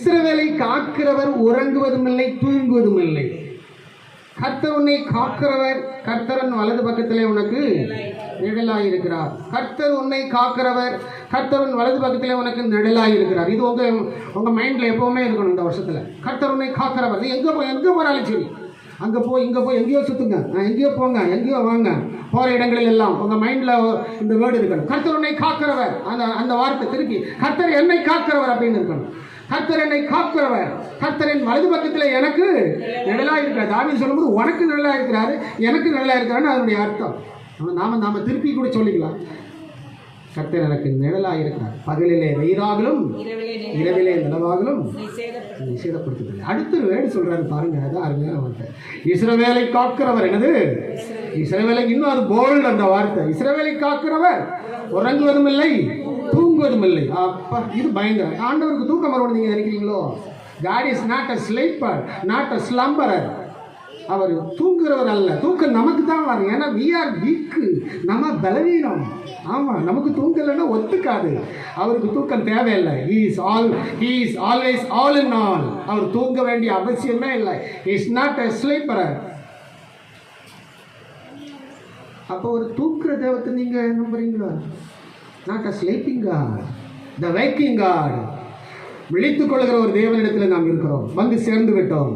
இஸ்ரவேலை காக்கிறவர் உறங்குவதும் இல்லை தூங்குவதும் இல்லை கர்த்தர் உன்னை காக்கிறவர் கர்த்தரன் வலது பக்கத்திலே உனக்கு நிழலாய் இருக்கிறார் கர்த்தர் உன்னை காக்கிறவர் கர்த்தரன் வலது பக்கத்திலே உனக்கு நிழலாய் இருக்கிறார் இது உங்க உங்க மைண்ட்ல எப்பவுமே இருக்கணும் இந்த வருஷத்துல. கர்த்தர் உன்னை காக்கிறவர். எங்கே எங்க போய் எங்க போனாலும் சரி. அங்கே போய் இங்கே போய் எங்கேயோ சுத்துங்க. நான் எங்கேயோ போங்க எங்கேயோ வாங்க. போகிற இடங்களில் எல்லாம் உங்கள் மைண்டில் இந்த வேர்டு இருக்கணும். கர்த்தர் உன்னை காக்கிறவர். அந்த அந்த வார்த்தை திருப்பி கர்த்தர் என்னை காக்கிறவர் அப்படின்னு இருக்கணும். கர்த்தர் என்னை காக்கிறவர். கர்த்தரின் வலது பக்கத்தில் எனக்கு நிழலா இருக்கிறார் தாவி சொல்லும்போது உனக்கு நிழலா இருக்கிறாரு எனக்கு நிழலா இருக்கிறான்னு அதனுடைய அர்த்தம். நாம நாம திருப்பி கூட சொல்லிக்கலாம். கர்த்தர் எனக்கு நிழலா இருக்கிறார் பகலிலே வெயிலாகலும் இரவிலே நிலவாகலும் நிஷேதப்படுத்துகிறது அடுத்த வேடு சொல்றாரு பாருங்க அதான் அருமையான வார்த்தை. இஸ்ரவேலை காக்கிறவர் என்னது? இஸ்ரவேலை. இன்னும் அது போல்ட் அந்த வார்த்தை. இஸ்ரவேலை காக்கிறவர் உறங்குவதும் இல்லை தூங்குவதும் இல்லை. அப்பா இது பயங்கரம் ஆண்டவருக்கு தூக்கம் வரும்னு நீங்க நினைக்கிறீங்களோ? God is not a sleeper not a slumberer அவர் தூங்குறவர் அல்ல. தூக்கம் நமக்கு தான் வரும். ஏன்னா வி ஆர் வீக்கு நம்ம பலவீனம். ஆமாம் நமக்கு தூங்கலைன்னா ஒத்துக்காது. அவருக்கு தூக்கம் தேவையில்லை. He is all he is always all in all அவர் தூங்க வேண்டிய அவசியமே இல்லை. இஸ் நாட் எ ஸ்லீப்பர் அப்போ ஒரு தூக்குற தேவத்தை நீங்கள் நம்புறீங்களா? Not a sleeping God the waking God விழித்துக் கொள்கிற ஒரு தேவனிடத்தில் நாம் இருக்கிறோம். வந்து சேர்ந்து விட்டோம்.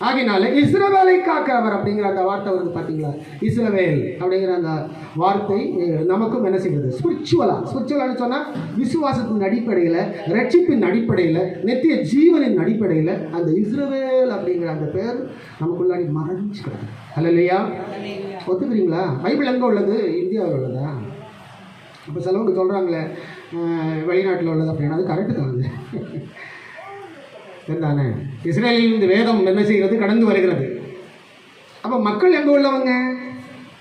ஆகினால இஸ்ரவேலை காக்கிறவர் அப்படிங்கிற அந்த வார்த்தை வருது பார்த்தீங்களா? இஸ்ரவேல் அப்படிங்கிற அந்த வார்த்தை நமக்கும் என்ன செய்கிறது ஸ்பிரிச்சுவலாக ஸ்பிரிச்சுவலான்னு சொன்னால் விசுவாசத்தின் அடிப்படையில் ரட்சிப்பின் அடிப்படையில் நித்திய ஜீவனின் அடிப்படையில் அந்த இஸ்ரவேல் அப்படிங்கிற அந்த பேர் நமக்குள்ளாடி மறைஞ்சு கிடக்கு. அல்ல இல்லையா ஒத்துக்கிறீங்களா? பைபிள் எங்கே உள்ளது? இந்தியாவில் உள்ளதா? இப்போ சிலவங்க சொல்கிறாங்களே வெளிநாட்டில் உள்ளது அப்படின்னா அது கரெக்டு தான்? அது சரிதானே இஸ்ரேலில் இந்த வேதம் என்ன செய்கிறது? கடந்து வருகிறது. அப்போ மக்கள் எங்கே உள்ளவங்க?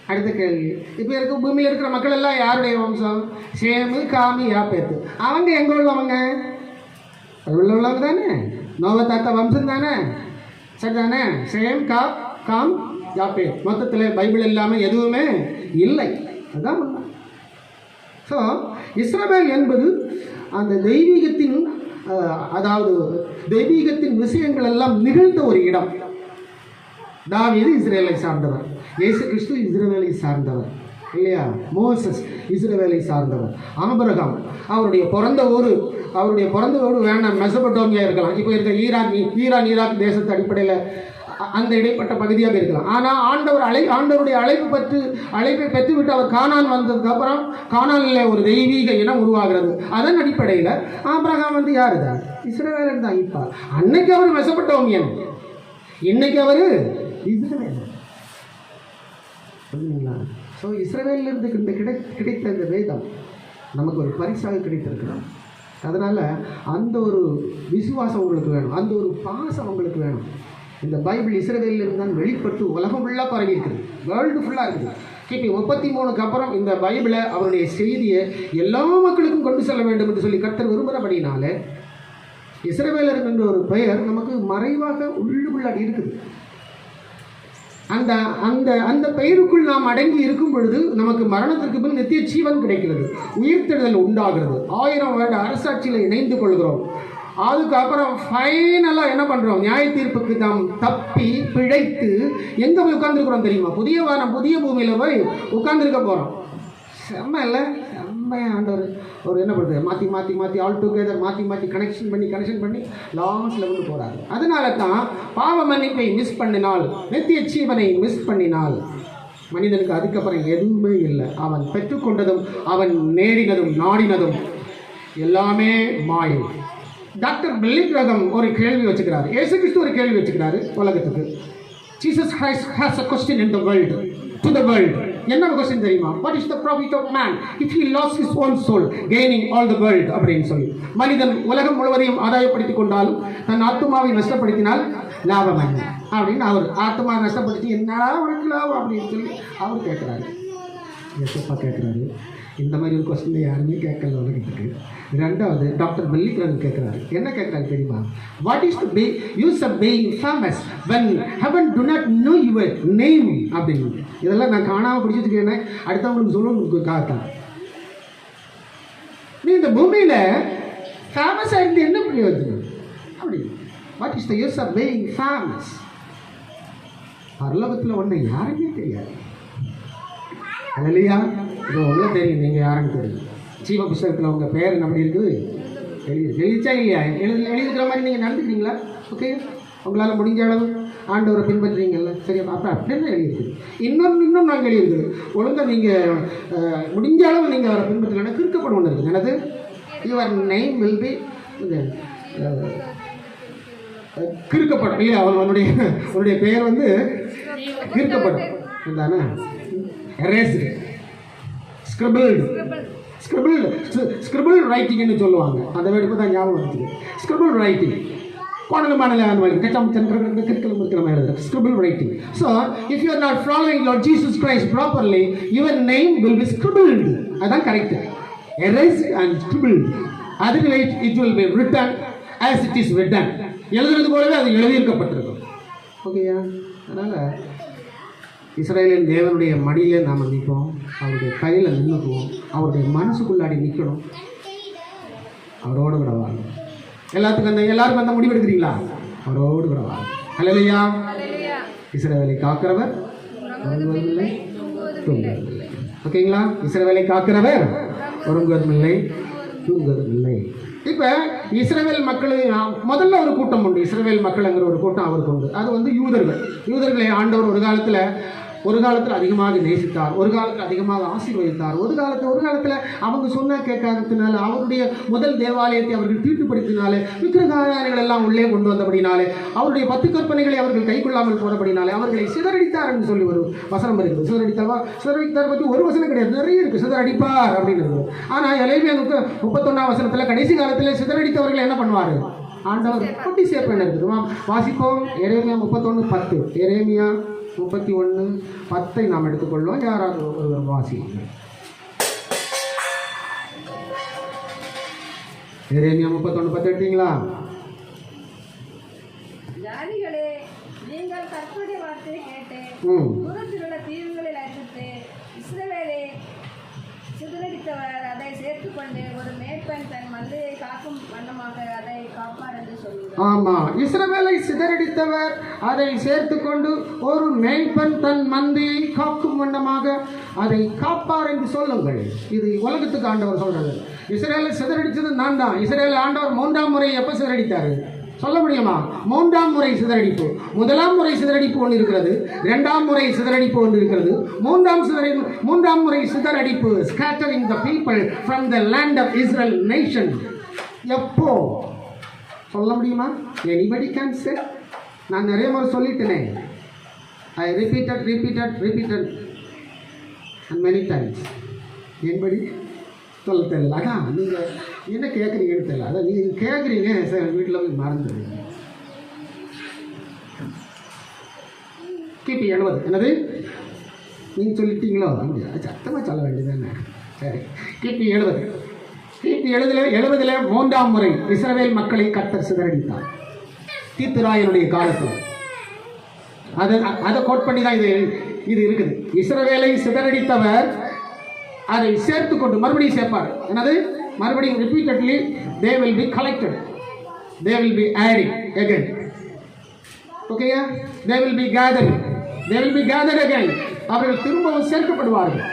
அடுத்த கேள்வி. இப்போ இருக்க பூமியில் இருக்கிற மக்கள் எல்லாம் யாருடைய வம்சம்? சேமு காமி யாப்பேத்து. அவங்க எங்கே உள்ளவங்க? அது உள்ள உள்ளவங்க தானே? நோவ தாத்தா வம்சம் தானே? சரி தானே சேம் கா காம் யாப்பே மொத்தத்தில் பைபிள் இல்லாமல் எதுவுமே இல்லை. அதுதான் ஸோ இஸ்ரவேல் என்பது அந்த தெய்வீகத்தின் அதாவது தெய்வீகத்தின் விஷயங்கள் எல்லாம் நிகழ்ந்த ஒரு இடம். தாவீது இஸ்ரேலை சார்ந்தவர். இயேசு கிறிஸ்து இஸ்ரேலை சார்ந்தவர். இல்லையா? மோசஸ் இஸ்ரேலை சார்ந்தவர். ஆபரகம் அவருடைய பிறந்த ஊர் அவருடைய பிறந்த ஊர் வேணாம் மெசபட்டோமியா இருக்கலாம். இப்போ இருக்க ஈரான் ஈரான் ஈராக் தேசத்து அடிப்படையில் அந்த இடைப்பட்ட பகுதியாக இருக்கலாம். ஆனால் ஆண்டவர் அழை ஆண்டவருடைய அழைப்பு பெற்று அழைப்பை பெற்றுவிட்டு அவர் காணான் வந்ததுக்கு அப்புறம் ஒரு தெய்வீக இனம் உருவாகிறது. அதன் அடிப்படையில் ஆபிரகாம் வந்து யார்? தான் இஸ்ரவேலன் தான் இப்போ அன்னைக்கு அவர் மெசபட்டோமியன் இன்னைக்கு அவர் இஸ்ரவேல் புரியுதுங்களா? ஸோ இஸ்ரவேலிருந்து இந்த கிடை கிடைத்த இந்த வேதம். நமக்கு ஒரு பரிசாக கிடைத்திருக்கிறோம் அதனால் அந்த ஒரு விசுவாசம் உங்களுக்கு வேணும். அந்த ஒரு பாசம் உங்களுக்கு வேணும். இந்த பைபிள் இஸ்ரவேலிருந்து தான் வெளிப்பட்டு உலகம் ஃபுல்லாக பரவி இருக்குது வேர்ல்டு ஃபுல்லாக இருக்குது. கிபி முப்பத்தி மூணுக்கு அப்புறம் இந்த பைபிளை அவருடைய செய்தியை எல்லா மக்களுக்கும் கொண்டு செல்ல வேண்டும் என்று சொல்லி கர்த்தர் விரும்புகிறபடினால இஸ்ரவேலர் என்ற ஒரு பெயர் நமக்கு மறைவாக உள்ளுக்குள்ளாடி இருக்குது. அந்த அந்த அந்த பெயருக்குள் நாம் அடங்கி இருக்கும் பொழுது நமக்கு மரணத்திற்கு பின் நித்திய ஜீவன் கிடைக்கிறது. உயிர்த்தெழுதல் உண்டாகிறது. ஆயிரம் வருட அரசாட்சியில் இணைந்து கொள்கிறோம். அதுக்கப்புறம் ஃபைனலாக என்ன பண்ணுறோம் நியாய தீர்ப்புக்கு நாம் தப்பி பிழைத்து எங்கே போய் உட்காந்துருக்குறோம் தெரியுமா? புதிய வாரம் புதிய பூமியில் போய் உட்காந்துருக்க போகிறோம் செம்ம இல்லை செம்மையாக ஆண்டவர் ஒரு என்ன பண்ணுறது மாற்றி மாற்றி மாற்றி ஆல் டுகெதர் மாற்றி மாற்றி கனெக்ஷன் பண்ணி கனெக்ஷன் பண்ணி லாஸ்ட் லெவலுக்கு போகிறாரு அதனால தான் பாவ மன்னிப்பை மிஸ் பண்ணினால் நித்திய ஜீவனை மிஸ் பண்ணினால் மனிதனுக்கு அதுக்கப்புறம் எதுவுமே இல்லை. அவன் பெற்றுக்கொண்டதும் அவன் நேடினதும் நாடினதும் எல்லாமே மாயை. டாக்டர் பில்லிகிரகம் ஒரு கேள்வி வச்சுக்கிறார். ஏசு கிறிஸ்து ஒரு கேள்வி வச்சுக்கிறாரு உலகத்துக்கு. Jesus Christ has a question in the world to the world என்ன கொஸ்டின் தெரியுமா? What is the profit of man if he loss his own soul gaining all the world அப்படின்னு சொல்லி. மனிதன் உலகம் முழுவதையும் ஆதாயப்படுத்திக் கொண்டாலும் தன் ஆத்மாவை நஷ்டப்படுத்தினால் லாபம் என்ன அப்படின்னு அவர் ஆத்மா நஷ்டப்படுத்தி என்னடா உனக்கு லாபம்? அப்படின்னு சொல்லி அவர் கேட்குறாரு. கேட்குறாரு. இந்த மாதிரி ஒரு கொஸ்டின் யாருமே கேட்கல உலகத்துக்கு. ரெண்டாவது டாக்டர் மல்லிகரன் கேட்குறாரு. என்ன கேட்குறாரு தெரியுமா? What is the pay use a paying famous when heaven do not know your name அப்படின்னு. இதெல்லாம் நான் காணாமல் பிடிச்சிருக்கேன் அடுத்தவங்களுக்கு உங்களுக்கு காத்தான் நீ இந்த பூமியில் ஃபேமஸாக இருந்து என்ன பிரயோஜனம்? அப்படி. What is the use of being famous பரலோகத்தில் ஒன்று யாருமே தெரியாது. அதுலையா இப்போ உங்களுக்கு தெரியும் நீங்கள் யாருன்னு தெரியும் ஜீவ புஸ்தகத்தில் உங்கள் பேர் என்ன அப்படி இருக்குது எழுதி எழுதிச்சா இல்லையா? எழுதி எழுதிக்கிற மாதிரி நீங்கள் நடந்துக்கிறீங்களா? ஓகே உங்களால் முடிஞ்ச அளவு ஆண்டவரை பின்பற்றுறீங்கல்ல. சரி அப்போ அப்படின்னு எழுதியிருக்குது. இன்னும் இன்னும் நாங்கள் எழுதியிருக்குது. ஒழுங்காக நீங்கள் முடிஞ்ச அளவு நீங்கள் அவரை பின்பற்றலைன்னா கிறுக்கப்படும் ஒன்று இருக்குது. எனது யுவர் நெய்ம் வில் பி கிறுக்கப்படும். இல்லையா? அவன் அவனுடைய அவனுடைய பெயர் வந்து கிறுக்கப்படும். தானே எரேஸ்டு ஸ்கிரிபிள்டு ஸ்கிரிபிள்டு ஸ்கிரிபிள் ரைட்டிங்னு சொல்லுவாங்க. அந்த வேர்டுக்கு தான் ஞாபகம் வந்துச்சு. ஸ்கிரிபிள் ரைட்டிங் கோணல மாநில அந்த மாதிரி கச்சம் சென்றது கிற்கலம் இருக்கிற மாதிரி எழுதுறது scribble writing so if you are not following Lord Jesus Christ properly your name will be scribbled அதுதான் கரெக்ட் எரேஸ் அண்ட் ஸ்கிரிபிள்டு அதுக்கு it will be written as it is written எழுதுறது போலவே அது எழுதியிருக்கப்பட்டிருக்கும். ஓகேயா அதனால் இஸ்ரேலின் தேவனுடைய மடியில் நாம் நிற்போம். அவருடைய கையில் நின்றுக்குவோம் அவருடைய மனசுக்குள்ளாடி நிற்கணும் அவரோடு கூட வாழணும் எல்லாத்துக்கும் அந்த எல்லாருக்கும் அந்த முடிவு எடுக்கிறீங்களா? அவரோடு கூட வாழணும் அல்லையா இஸ்ரேலை காக்கிறவர் உறங்குவதில்லை தூங்குவதில்லை. ஓகேங்களா? இஸ்ரேலை காக்கிறவர் உறங்குவதுமில்லை தூங்குவதுமில்லை இப்போ இஸ்ரேல் மக்கள் முதல்ல ஒரு கூட்டம் உண்டு. இஸ்ரேல் மக்கள்ங்கிற ஒரு கூட்டம் அவருக்கு உண்டு. அது வந்து யூதர்கள். யூதர்களை ஆண்டவர் ஒரு காலத்தில் ஒரு காலத்தில் அதிகமாக நேசித்தார் ஒரு காலத்தில் அதிகமாக ஆசீர்வதித்தார். ஒரு காலத்தில் ஒரு காலத்தில் அவங்க சொன்ன கேட்காததுனால அவருடைய முதல் தேவாலயத்தை அவர்கள் தீட்டுப்படுத்தினாலே விக்கிரகாரங்கள் எல்லாம் உள்ளே கொண்டு வந்தபடினாலே அவருடைய பத்து கற்பனைகளை அவர்கள் கைக்கொள்ளாமல் போனபடினாலே அவர்களை சிதறடித்தார் என்று சொல்லி ஒரு வசனம் இருக்குது சிதறடித்தாவா சிதறடித்தார் பற்றி ஒரு வசனம் கிடையாது. நிறைய இருக்குது சிதறடிப்பார் அப்படின்னு ஆனால் ஆனால் எலைவியானுக்கு முப்பத்தொன்னாம் வசனத்தில் கடைசி காலத்தில் சிதறடித்தவர்கள் என்ன பண்ணுவார்? ஆண்டவர் கொட்டி சேர்ப்பேன் இருக்குது வாசிப்போம். எரேமியா முப்பத்தொன்று பத்து. எரேமியா முப்பத்தி ஒன்று பத்தை நாம் எடுத்துக்கொள்வோம். யாராவது ஒருவர் வாசிங்க எரேமியா முப்பத்தொன்று பத்து எடுத்தீங்களா? நீங்கள் கர்த்தருடைய வார்த்தையை கேட்டு தூரத்தில் உள்ள தீவுகளில் அழைத்து இஸ்ரவேலை சிதறடித்தவர் அதை சேர்த்துக்கொண்டு ஒரு மேற்பன் தன் மந்தையை காக்கும் வண்ணமாக அதை ஆமா ஆமாம் இஸ்ரவேலை சிதறடித்தவர். அதை சேர்த்துக்கொண்டு ஒரு மேய்ப்பன் தன் மந்தையை காக்கும் வண்ணமாக அதை காப்பார் என்று சொல்லுங்கள். இது உலகத்துக்கு ஆண்டவர் சொல்றது. இஸ்ரேலை சிதறடித்தது நான் தான். இஸ்ரேல் ஆண்டவர் மூன்றாம் முறை எப்போ சிதறடித்தார்? சொல்ல முடியுமா? மூன்றாம் முறை சிதறடிப்பு. முதலாம் முறை சிதறடிப்பு ஒன்று இருக்கிறது. இரண்டாம் முறை சிதறடிப்பு ஒன்று இருக்கிறது. மூன்றாம் சிதறி மூன்றாம் முறை சிதறடிப்பு scattering the people from the land of Israel nation எப்போ? சொல்ல முடியுமா? எனிபடி கேன் சே நான் நிறைய முறை சொல்லிட்டேனே. I repeated repeated repeated and many times என்படி சொல்ல தெரியல. அதான் நீங்கள் என்ன கேட்குறீங்கன்னு தெரியல. அதான் நீங்கள் கேட்குறீங்க சார் வீட்டில் போய் மறந்துடுங்க கிபி எழுபது. என்னது? நீங்கள் சொல்லிட்டீங்களோ? அப்படியா? சத்தமாக சொல்ல வேண்டியதானே சரி. கிபி எழுபது. கிபி எழுபதுல மூன்றாம் முறை இஸ்ரவேல் மக்களை கத்தர் சிதறடித்தார். தீத்துராயனுடைய காலத்தில். அது அதை கோட் பண்ணி தான் இது இது இருக்குது. இஸ்ரவேலை சிதறடித்தவர் அதை சேர்த்து கொண்டு மறுபடியும் சேர்ப்பார். என்னது? மறுபடியும் repeatedly they will be collected they will be adding again ஓகேயா they will be gathering they will be gather again அவர்கள் திரும்பவும் சேர்க்கப்படுவார்கள்.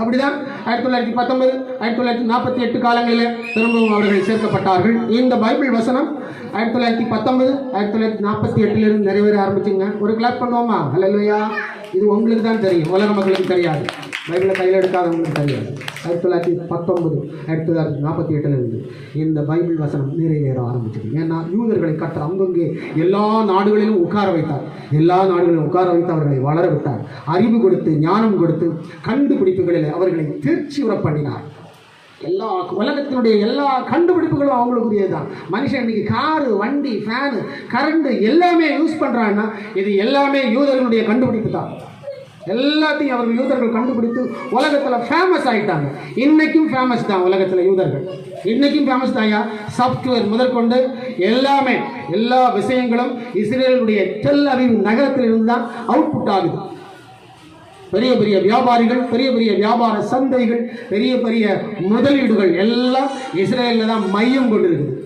அப்படிதான் ஆயிரத்தி தொள்ளாயிரத்தி பத்தொன்பது ஆயிரத்தி தொள்ளாயிரத்தி நாற்பத்தி எட்டு காலங்களில் திரும்பவும் அவர்கள் சேர்க்கப்பட்டார்கள். இந்த பைபிள் வசனம் ஆயிரத்தி தொள்ளாயிரத்தி பத்தொன்பது ஆயிரத்தி தொள்ளாயிரத்தி நாற்பத்தி எட்டுலேருந்து நிறைவேற ஆரம்பிச்சுங்க. ஒரு கிளாப் பண்ணுவோமா? அல்லையா இது உங்களுக்கு தான் தெரியும். உலக மக்களுக்கு தெரியாது. பைபிளை கையில் எடுக்காதவங்களுக்கு தெரியாது. ஆயிரத்தி தொள்ளாயிரத்தி பத்தொன்பது ஆயிரத்தி தொள்ளாயிரத்தி நாற்பத்தி எட்டுலேருந்து இந்த பைபிள் வசனம் நிறைவேற ஆரம்பிச்சது. ஏன்னா யூதர்களை கற்ற அங்கங்கே எல்லா நாடுகளிலும் உட்கார வைத்தார். எல்லா நாடுகளிலும் உட்கார வைத்து அவர்களை வளர விட்டார். அறிவு கொடுத்து ஞானம் கொடுத்து கண்டுபிடிப்புகளில் அவர்களை தேர்ச்சி உற பண்ணினார். எல்லா உலகத்தினுடைய எல்லா கண்டுபிடிப்புகளும் அவங்களுக்குரியது தான் மனுஷன் இன்னைக்கு காரு வண்டி ஃபேனு கரண்ட் எல்லாமே யூஸ் பண்ணுறான்னா இது எல்லாமே யூதர்களுடைய கண்டுபிடிப்பு தான் எல்லாத்தையும் அவர்கள் யூதர்கள் கண்டுபிடித்து உலகத்தில் ஃபேமஸ் ஆகிட்டாங்க இன்றைக்கும் ஃபேமஸ் தான் உலகத்தில் யூதர்கள். இன்றைக்கும் ஃபேமஸ் தாயா சாஃப்ட்வேர் முதற்கொண்டு எல்லாமே எல்லா விஷயங்களும் இஸ்ரேலுடைய டெல் நகரத்தில் நகரத்திலிருந்து தான் அவுட்புட் ஆகுது. பெரிய பெரிய வியாபாரிகள் பெரிய பெரிய வியாபார சந்தைகள் பெரிய பெரிய முதலீடுகள் எல்லாம் இஸ்ரேலில் தான் மையம் கொண்டிருக்குது.